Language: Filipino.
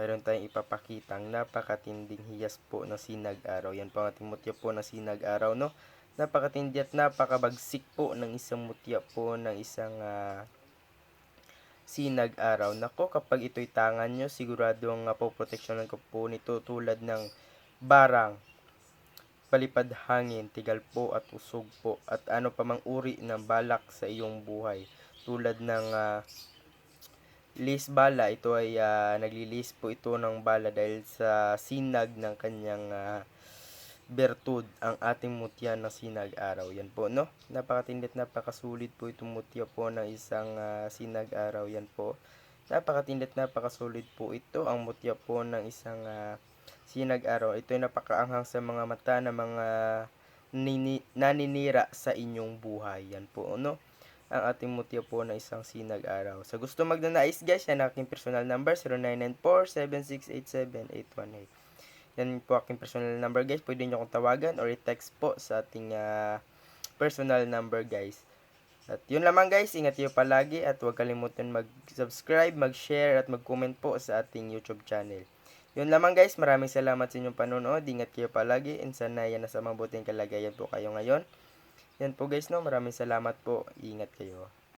mayroon tayong ipapakitang napakatinding hiyas po ng sinag araw. Yan po ang ating mutya po ng sinag araw, no? Napakatindi at napakabagsik po ng isang mutya po ng isang ah, sinag araw. Nako, kapag ito'y tangan nyo, siguradong uh, poproteksyonan ko po nito tulad ng barang, palipad hangin, tigal po at usog po at ano pa mang uri ng balak sa iyong buhay. Tulad ng ah, lis bala, ito ay ah, naglilis po ito ng bala dahil sa sinag ng kanyang ah, bertud ang ating mutya ng sinag araw. Yan po, no? Napakatindi at napakasulit po itong mutya po ng isang ah, sinag araw. Yan po. Napakatindi at napakasulit po ito ang mutya po ng isang ah, sinag araw. Ito ay napakaanghang sa mga mata ng mga nini- naninira sa inyong buhay. Yan po, no? Ang ating mutya po ng isang sinag araw. Sa gusto magnanais guys, yan aking personal number 0994-7687-818. Yan po aking personal number guys. Pwede nyo akong tawagan or i-text po sa ating ah, personal number guys. At yun lamang guys, ingat kayo palagi at huwag kalimutan mag-subscribe, mag-share at mag-comment po sa ating YouTube channel. Yun lamang guys, maraming salamat sa inyong panonood. Ingat kayo palagi and sana yan nasa mabuting kalagayan po kayo ngayon. Yan po guys no, maraming salamat po. Ingat kayo.